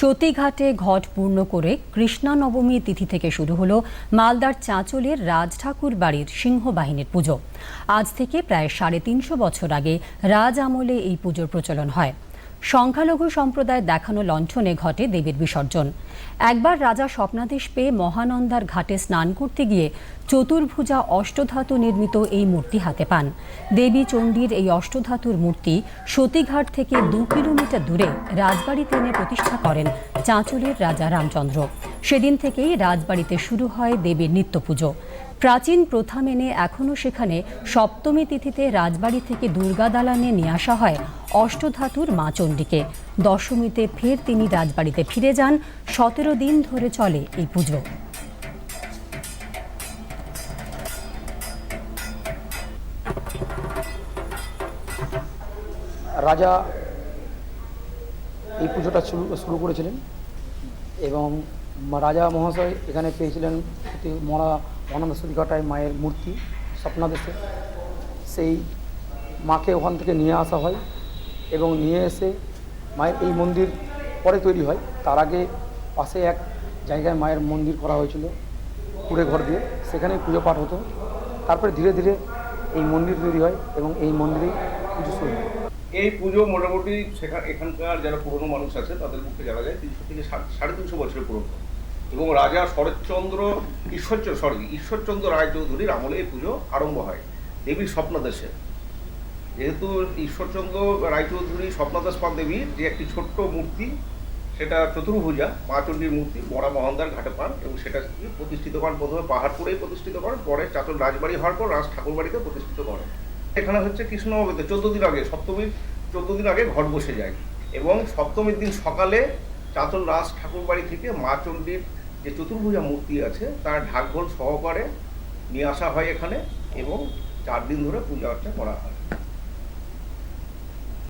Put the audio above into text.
সতীঘাটে ঘট পূর্ণ করে কৃষ্ণা নবমী তিথি থেকে শুরু হলো মালদার চাঁচলের রাজ ঠাকুর বাড়ির সিংহবাহিনীর পুজো। আজ থেকে প্রায় সাড়ে তিনশো বছর আগে রাজ আমলে এই পুজোর প্রচলন হয়। সংখ্যালঘু সম্প্রদায় দেখানো লণ্ঠনে ঘটে দেবীর বিসর্জন। একবার রাজা স্বপ্নাদেশ পেয়ে মহানন্দার ঘাটে স্নান করতে গিয়ে চতুর্ভুজা অষ্টধাতু নির্মিত এই মূর্তি হাতে পান। দেবী চণ্ডীর এই অষ্টধাতুর মূর্তি সতীঘাট থেকে দু কিলোমিটার দূরে রাজবাড়িতে এনে প্রতিষ্ঠা করেন চাঁচলের রাজা রামচন্দ্র। সেদিন থেকেই রাজবাড়িতে শুরু হয় দেবীর নিত্য পুজো প্রাচীন প্রথা মেনে এখনও সেখানে সপ্তমী তিথিতে রাজবাড়ি থেকে দুর্গা দালানে নিয়ে আসা হয় অষ্টধাতুর মা চণ্ডীকে। দশমীতে ফের তিনি রাজবাড়িতে ফিরে যান, সতেরো দিন ধরে চলে এই পুজো। রাজা এই পুজোটা শুরু শুরু করেছিলেন এবং রাজা মহাশয় এখানে পেয়েছিলেন মরা অনন্ত সতীঘাটায় মায়ের মূর্তি স্বপ্নাদেশে সেই মাকে ওখান থেকে নিয়ে আসা হয় এবং নিয়ে এসে মায়ের এই মন্দির পরে তৈরি হয়। তার আগে পাশে এক জায়গায় মায়ের মন্দির করা হয়েছিল কুড়ে ঘর দিয়ে। সেখানে পুজো পাঠ হতো। তারপরে ধীরে ধীরে এই মন্দির তৈরি হয় এবং এই মন্দিরেই পুজো শুরু হয়। এই পুজো মোটামুটি সেখানে এখানকার যারা পুরনো মানুষ আছে, তাদের মুখে জানা যায় তিনশো থেকে সাড়ে তিনশো বছরের পুরনো। এবং রাজা শরৎচন্দ্র, ঈশ্বরচন্দ্র সরি ঈশ্বরচন্দ্র রায়চৌধুরীর আমলে এই পুজো আরম্ভ হয় দেবীর স্বপ্নাদেশে যেহেতু ঈশ্বরচন্দ্র রায়চৌধুরী স্বপ্নাদেশ পান দেবীর, যে একটি ছোট্ট মূর্তি, সেটা চতুর্ভুজা মা চণ্ডীর মূর্তি, বড়া মহান্দার ঘাটে পান এবং সেটা প্রতিষ্ঠিত করেন প্রথমে পাহাড়পুরেই প্রতিষ্ঠিত করেন, পরে চাচল রাজবাড়ি হওয়ার পর রাজ ঠাকুরবাড়িতে প্রতিষ্ঠিত করেন। এখানে হচ্ছে কৃষ্ণ নবমীতে চোদ্দ দিন আগে, সপ্তমীর, চোদ্দ দিন আগে ঘর বসে যায়। এবং সপ্তমীর দিন সকালে চাচল রাজ ঠাকুরবাড়ি থেকে মা চণ্ডীর যে চতুর্ভুজা মূর্তি আছে, তার ঢাকঢোল সহকারে নিয়ে আসা হয় এখানে এবং চার দিন ধরে পূজা অর্চনা করা হয়।